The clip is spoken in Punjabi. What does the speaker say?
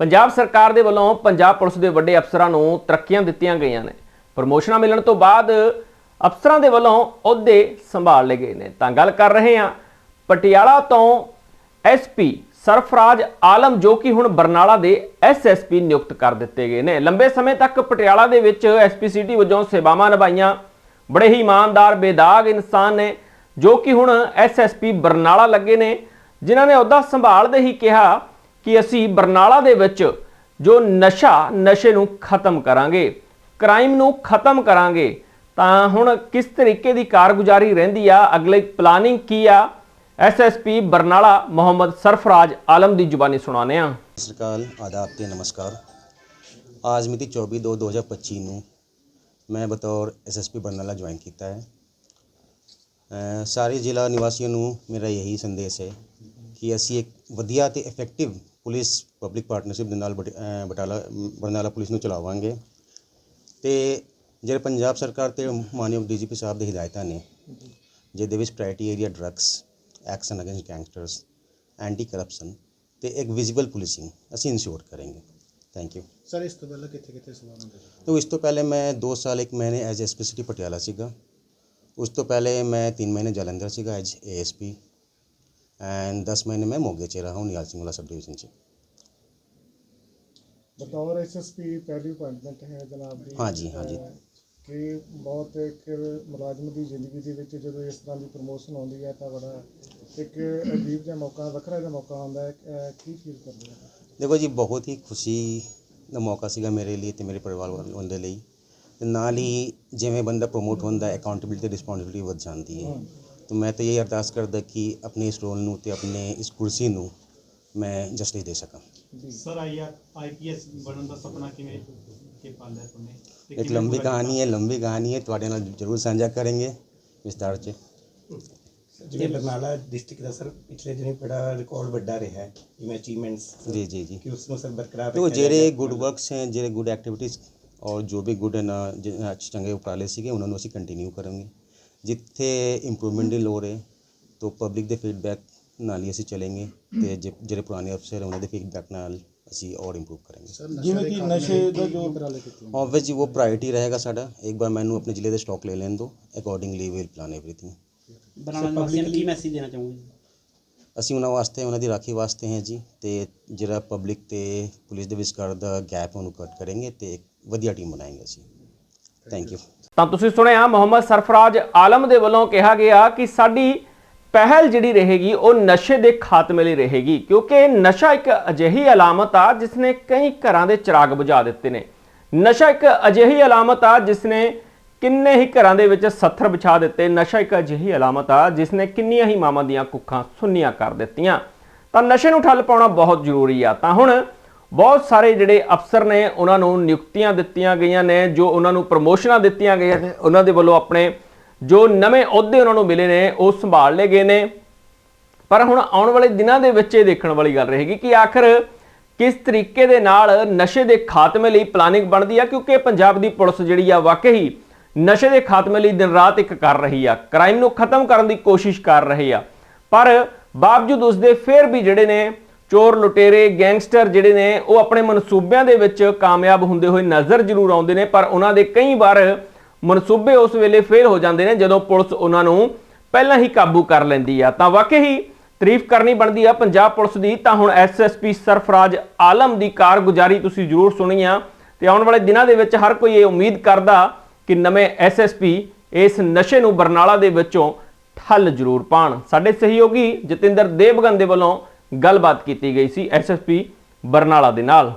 ਪੰਜਾਬ ਸਰਕਾਰ ਦੇ ਵੱਲੋਂ ਪੰਜਾਬ ਪੁਲਿਸ ਦੇ ਵੱਡੇ ਅਫਸਰਾਂ ਨੂੰ ਤਰੱਕੀਆਂ ਦਿੱਤੀਆਂ ਗਈਆਂ ਨੇ। ਪ੍ਰਮੋਸ਼ਨਾਂ ਮਿਲਣ ਤੋਂ ਬਾਅਦ ਅਫਸਰਾਂ ਦੇ ਵੱਲੋਂ ਅਹੁਦੇ ਸੰਭਾਲ ਲਏ ਗਏ ਨੇ। ਤਾਂ ਗੱਲ ਕਰ ਰਹੇ ਹਾਂ ਪਟਿਆਲਾ ਤੋਂ ਐਸਪੀ ਸਰਫਰਾਜ ਆਲਮ ਜੋ ਕਿ ਹੁਣ ਬਰਨਾਲਾ ਦੇ ਐਸਐਸਪੀ ਨਿਯੁਕਤ ਕਰ ਦਿੱਤੇ ਗਏ ਨੇ। ਲੰਬੇ ਸਮੇਂ ਤੱਕ ਪਟਿਆਲਾ ਦੇ ਵਿੱਚ ਐਸਪੀ ਸਿਟੀ ਵਜੋਂ ਸੇਵਾਵਾਂ ਨਿਭਾਈਆਂ। ਬੜੇ ਹੀ ਇਮਾਨਦਾਰ, ਬੇਦਾਗ ਇਨਸਾਨ ਨੇ ਜੋ ਕਿ ਹੁਣ ਐਸਐਸਪੀ ਬਰਨਾਲਾ ਲੱਗੇ ਨੇ। ਜਿਨ੍ਹਾਂ ਨੇ ਅਹੁਦਾ ਸੰਭਾਲਦੇ ਹੀ ਕਿਹਾ ਕਿ ਅਸੀਂ ਬਰਨਾਲਾ ਦੇ ਵਿੱਚ ਜੋ ਨਸ਼ਾ, ਨਸ਼ੇ ਨੂੰ ਖਤਮ ਕਰਾਂਗੇ ਕ੍ਰਾਈਮ ਨੂੰ ਖਤਮ ਕਰਾਂਗੇ, ਤਾਂ ਹੁਣ ਕਿਸ ਤਰੀਕੇ ਦੀ ਕਾਰਗੁਜ਼ਾਰੀ ਰਹਿੰਦੀ ਆ? ਅਗਲੇ ਪਲਾਨਿੰਗ ਕੀ ਆ? ਐਸਐਸਪੀ ਬਰਨਾਲਾ ਮੁਹੰਮਦ ਸਰਫਰਾਜ ਆਲਮ ਦੀ ਜ਼ੁਬਾਨੀ ਸੁਣਾਉਂਦੇ ਆ ਸਤਿ ਸ਼੍ਰੀ ਅਕਾਲ, ਆਦਾਬ ਤੇ ਨਮਸਕਾਰ। ਅੱਜ ਮਿਤੀ 24 ਦੋ 2025 ਨੂੰ ਮੈਂ ਬਤੌਰ ਐਸਐਸਪੀ ਬਰਨਾਲਾ ਜੁਆਇਨ ਕੀਤਾ ਹੈ। ਸਾਰੇ ਜ਼ਿਲ੍ਹਾ ਨਿਵਾਸੀਆਂ ਨੂੰ ਮੇਰਾ ਇਹੀ ਸੰਦੇਸ਼ ਹੈ ਕਿ ਅਸੀਂ ਇੱਕ ਵਧੀਆ ਤੇ ਇਫੈਕਟਿਵ ਪੁਲਿਸ ਪਬਲਿਕ ਪਾਰਟਨਰਸ਼ਿਪ ਦੇ ਨਾਲ ਬਟ- ਬਟਾਲਾ ਬਰਨਾਲਾ ਪੁਲਿਸ ਨੂੰ ਚਲਾਵਾਂਗੇ। ਤੇ ਜਿਹੜੇ ਪੰਜਾਬ ਸਰਕਾਰ ਤੇ ਮਾਨਯੋਗ ਡੀਜੀਪੀ ਸਾਹਿਬ ਦੇ ਹਿਦਾਇਤਾਂ ਨੇ ਜਿਹਦੇ ਵਿੱਚ priority area drugs action against gangsters anti corruption ਤੇ ਇੱਕ ਵਿਜ਼ੀਬਲ ਪੁਲਿਸਿੰਗ ਅਸੀਂ ਇਨਸ਼ੋਰ ਕਰਾਂਗੇ। ਥੈਂਕ ਯੂ ਸਰ ਇਸ ਤੋਂ ਪਹਿਲਾਂ ਕਿੱਥੇ ਕਿੱਥੇ ਸੇਵਾਵਾਂ ਦੇ ਰਹੇ ਇਸ ਤੋਂ ਪਹਿਲੇ ਮੈਂ 2 ਸਾਲ ਇੱਕ ਮਹੀਨੇ ਐਜ਼ ਐਸਪੀ ਸਿਟੀ ਪਟਿਆਲਾ ਸੀਗਾ। ਉਸ ਤੋਂ ਪਹਿਲੇ ਮੈਂ 3 ਮਹੀਨੇ ਜਲੰਧਰ ਸੀਗਾ ਐਜ਼ ਏਐਸਪੀ एंड दस महीने मैं मोगे च रहा हूँ निहाल सिंह वाला सब डिवीजन से ਬਤੌਰ ਐਸਐਸਪੀ ਪਹਿਲੀ ਅਪਾਇੰਟਮੈਂਟ ਹੈ ਜਨਾਬ ਦੀ ਹਾਂ ਜੀ, ਹਾਂ ਜੀ। ਅਹ, ਕਿ ਬਹੁਤ ਇੱਕ ਮੁਲਾਜ਼ਮ ਦੀ ਜ਼ਿੰਦਗੀ ਦੇ ਵਿੱਚ ਜਦੋਂ ਇਸ ਤਰ੍ਹਾਂ ਦੀ ਪ੍ਰਮੋਸ਼ਨ ਆਉਂਦੀ ਹੈ ਤਾਂ ਬੜਾ ਇੱਕ ਅਜੀਬ ਜਿਹਾ ਮੌਕਾ ਵੱਖਰਾ ਜਿਹਾ ਮੌਕਾ ਹੁੰਦਾ ਹੈ ਅਹ, ਕੀ ਫੀਲ ਕਰਦੇ ਹੋ ਦੇਖੋ ਜੀ ਬਹੁਤ ਹੀ ਖੁਸ਼ੀ ਦਾ ਮੌਕਾ ਸੀਗਾ ਮੇਰੇ ਲਈ ਤੇ ਮੇਰੇ ਪਰਿਵਾਰ ਵਾਲਿਆਂ ਦੇ ਲਈ ਤੇ ਨਾਲ ਹੀ ਜਿਵੇਂ ਬੰਦਾ ਪ੍ਰੋਮੋਟ ਹੁੰਦਾ ਅਕਾਊਂਟੇਬਿਲਿਟੀ ਤੇ ਰਿਸਪੌਂਸਿਬਿਲਿਟੀ ਵੱਧ ਜਾਂਦੀ ਹੈ ਤਾਂ ਮੈਂ ਤਾਂ ਇਹ ਅਰਦਾਸ ਕਰਦਾ ਕਿ ਆਪਣੇ ਇਸ ਰੋਲ ਨੂੰ ਤੇ ਆਪਣੇ ਇਸ ਕੁਰਸੀ ਨੂੰ ਮੈਂ ਜਸਟਿਸ ਦੇ ਸਕਾਂ। ਸਰ ਆਈ ਆਈਪੀਐਸ ਬਣਨ ਦਾ ਸੁਪਨਾ ਕਿਵੇਂ ਕਿ ਪਾਲਿਆ ਤੁਮਨੇ ਤੇ ਇੱਕ ਲੰਬੀ ਕਹਾਣੀ ਹੈ ਲੰਬੀ ਕਹਾਣੀ ਹੈ ਤੁਹਾਡੇ ਨਾਲ ਜ਼ਰੂਰ ਸਾਂਝਾ ਕਰਾਂਗੇ ਵਿਸਤਾਰ 'ਚ। ਜਿਵੇਂ ਬਰਨਾਲਾ ਡਿਸਟ੍ਰਿਕਟ ਦਾ ਸਰ ਪਿਛਲੇ ਦਿਨੀ ਬੜਾ ਰਿਕਾਰਡ ਵੱਡਾ ਰਿਹਾ ਹੈ ਜਿਵੇਂ ਅਚੀਵਮੈਂਟਸ ਜੀ ਜੀ ਜੀ। ਕਿ ਉਸ ਨੂੰ ਸਰ ਬਰਕਰਾਰ तो ਰੱਖਿਆ ਜਿਹੜੇ। ਗੁੱਡ ਵਰਕਸ ਹੈ ਜਿਹੜੇ ਗੁੱਡ ਐਕਟੀਵਿਟੀਜ਼ ਔਰ ਜੋ ਵੀ ਗੁੱਡ ਨਾ ਚੰਗੇ ਉਪਰਾਲੇ ਸੀਗੇ ਉਹਨਾਂ ਨੂੰ ਅਸੀਂ ਕੰਟੀਨਿਊ ਕਰਾਂਗੇ। ਜਿੱਥੇ ਇੰਪਰੂਵਮੈਂਟ ਦੀ ਲੋੜ ਹੈ ਤਾਂ ਪਬਲਿਕ ਦੇ ਫੀਡਬੈਕ ਨਾਲ ਹੀ ਅਸੀਂ ਚੱਲਾਂਗੇ ਤੇ ਜੇ- ਜਿਹੜੇ ਪੁਰਾਣੇ ਅਫਸਰ ਉਹਨਾਂ ਦੇ ਫੀਡਬੈਕ ਨਾਲ ਅਸੀਂ ਔਰ ਇੰਪਰੂਵ ਕਰਾਂਗੇ। ਜਿਵੇਂ ਕਿ ਨਸ਼ੇ ਦਾ ਜੋ ਉਪਰਾਲੇ ਕੀਤੇ ਆਬਵੀਅਸਲੀ ਉਹ ਪ੍ਰਾਇੋਰਟੀ ਰਹੇਗਾ ਸਾਡਾ। ਇੱਕ ਵਾਰ ਮੈਨੂੰ ਆਪਣੇ ਜ਼ਿਲ੍ਹੇ ਦੇ ਸਟਾਕ ਲੈ ਲੈਣ ਦਿਓ। ਅਕੋਰਡਿੰਗਲੀ ਵੀਲ ਪਲਾਨ ਐਵਰੀਥਿੰਗ ਨਿਵਾਸੀਆਂ ਨੂੰ ਕੀ ਮੈਸੇਜ ਦੇਣਾ ਚਾਹੋਗੇ? ਅਸੀਂ ਉਹਨਾਂ ਵਾਸਤੇ ਉਹਨਾਂ ਦੀ ਰਾਖੀ ਵਾਸਤੇ ਹਾਂ ਜੀ। ਤੇ ਜਿਹੜਾ ਪਬਲਿਕ ਤੇ ਪੁਲਿਸ ਦੇ ਵਿਚਕਾਰ ਦਾ ਗੈਪ ਉਹਨੂੰ ਕੱਟ ਕਰਾਂਗੇ ਤੇ ਇੱਕ ਵਧੀਆ ਟੀਮ ਬਣਾਏਂਗੇ ਅਸੀਂ। ਥੈਂਕ ਯੂ ਤਾਂ ਤੁਸੀਂ ਸੁਣਿਆ, ਮੁਹੰਮਦ ਸਰਫਰਾਜ ਆਲਮ ਦੇ ਵੱਲੋਂ ਕਿਹਾ ਗਿਆ ਕਿ ਸਾਡੀ ਪਹਿਲ ਜਿਹੜੀ ਰਹੇਗੀ, ਉਹ ਨਸ਼ੇ ਦੇ ਖਾਤਮੇ ਲਈ ਰਹੇਗੀ, ਕਿਉਂਕਿ ਨਸ਼ਾ ਇੱਕ ਅਜਿਹੀ ਅਲਾਮਤ ਆ ਜਿਸ ਨੇ ਕਈ ਘਰਾਂ ਦੇ ਚਿਰਾਗ ਬੁਝਾ ਦਿੱਤੇ ਨੇ। ਨਸ਼ਾ ਇੱਕ ਅਜਿਹੀ ਅਲਾਮਤ ਆ ਜਿਸ ਨੇ ਕਿੰਨੇ ਹੀ ਘਰਾਂ ਦੇ ਵਿੱਚ ਸੱਥਰ ਵਿਛਾ ਦਿੱਤੇ। ਨਸ਼ਾ ਇੱਕ ਅਜਿਹੀ ਅਲਾਮਤ ਆ ਜਿਸ ਨੇ ਕਿੰਨੀਆਂ ਹੀ ਮਾਵਾਂ ਦੀਆਂ ਕੁੱਖਾਂ ਸੁੰਨੀਆਂ ਕਰ ਦਿੱਤੀਆਂ। ਤਾਂ ਨਸ਼ੇ ਨੂੰ ਠੱਲ ਪਾਉਣਾ ਬਹੁਤ ਜ਼ਰੂਰੀ ਆ। ਤਾਂ ਹੁਣ ਬਹੁਤ ਸਾਰੇ ਜਿਹੜੇ ਅਫਸਰ ਨੇ, ਉਹਨਾਂ ਨੂੰ ਨਿਯੁਕਤੀਆਂ ਦਿੱਤੀਆਂ ਗਈਆਂ ਨੇ, ਜੋ ਉਹਨਾਂ ਨੂੰ ਪ੍ਰਮੋਸ਼ਨਾਂ ਦਿੱਤੀਆਂ ਗਈਆਂ ਨੇ, ਉਹਨਾਂ ਦੇ ਵੱਲੋਂ ਆਪਣੇ ਜੋ ਨਵੇਂ ਅਹੁਦੇ ਉਹਨਾਂ ਨੂੰ ਮਿਲੇ ਨੇ, ਉਹ ਸੰਭਾਲ ਲਏ ਗਏ ਨੇ। ਪਰ ਹੁਣ ਆਉਣ ਵਾਲੇ ਦਿਨਾਂ ਦੇ ਵਿੱਚ ਇਹ ਦੇਖਣ ਵਾਲੀ ਗੱਲ ਰਹੇਗੀ ਕਿ ਆਖਰ ਕਿਸ ਤਰੀਕੇ ਦੇ ਨਾਲ ਨਸ਼ੇ ਦੇ ਖਾਤਮੇ ਲਈ ਪਲਾਨਿੰਗ ਬਣਦੀ ਆ, ਕਿਉਂਕਿ ਪੰਜਾਬ ਦੀ ਪੁਲਿਸ ਜਿਹੜੀ ਆ, ਵਾਕਈ ਨਸ਼ੇ ਦੇ ਖਾਤਮੇ ਲਈ ਦਿਨ ਰਾਤ ਇੱਕ ਕਰ ਰਹੀ ਆ ਕ੍ਰਾਈਮ ਨੂੰ ਖਤਮ ਕਰਨ ਦੀ ਕੋਸ਼ਿਸ਼ ਕਰ ਰਹੀ ਆ। ਪਰ ਬਾਵਜੂਦ ਉਸ ਦੇ ਫਿਰ ਵੀ ਜਿਹੜੇ ਨੇ ਚੋਰ ਲੁਟੇਰੇ, ਗੈਂਗਸਟਰ ਜਿਹੜੇ ਨੇ, ਉਹ ਆਪਣੇ ਮਨਸੂਬਿਆਂ ਦੇ ਵਿੱਚ ਕਾਮਯਾਬ ਹੁੰਦੇ ਹੋਏ ਨਜ਼ਰ ਜ਼ਰੂਰ ਆਉਂਦੇ ਨੇ, ਪਰ ਉਹਨਾਂ ਦੇ ਕਈ ਵਾਰ ਮਨਸੂਬੇ ਉਸ ਵੇਲੇ ਫੇਲ ਹੋ ਜਾਂਦੇ ਨੇ, ਜਦੋਂ ਪੁਲਿਸ ਉਹਨਾਂ ਨੂੰ ਪਹਿਲਾਂ ਹੀ ਕਾਬੂ ਕਰ ਲੈਂਦੀ ਆ। ਤਾਂ ਵਾਕਈ ਹੀ ਤਾਰੀਫ ਕਰਨੀ ਬਣਦੀ ਆ ਪੰਜਾਬ ਪੁਲਿਸ ਦੀ। ਤਾਂ ਹੁਣ ਐਸਐਸਪੀ ਸਰਫਰਾਜ ਆਲਮ ਦੀ ਕਾਰਗੁਜ਼ਾਰੀ ਤੁਸੀਂ ਜ਼ਰੂਰ ਸੁਣੀ ਆ। ਤੇ ਆਉਣ ਵਾਲੇ ਦਿਨਾਂ ਦੇ ਵਿੱਚ ਹਰ ਕੋਈ ਇਹ ਉਮੀਦ ਕਰਦਾ ਕਿ ਨਵੇਂ ਐਸਐਸਪੀ ਇਸ ਨਸ਼ੇ ਨੂੰ ਬਰਨਾਲਾ ਦੇ ਵਿੱਚੋਂ ਠੱਲ ਜ਼ਰੂਰ ਪਾਣ ਸਾਡੇ ਸਹਿਯੋਗੀ ਜਤਿੰਦਰ ਦੇਵਗਨ ਦੇ ਵੱਲੋਂ ਗੱਲਬਾਤ ਕੀਤੀ ਗਈ ਸੀ ਐਸਐਸਪੀ ਬਰਨਾਲਾ ਦੇ ਨਾਲ।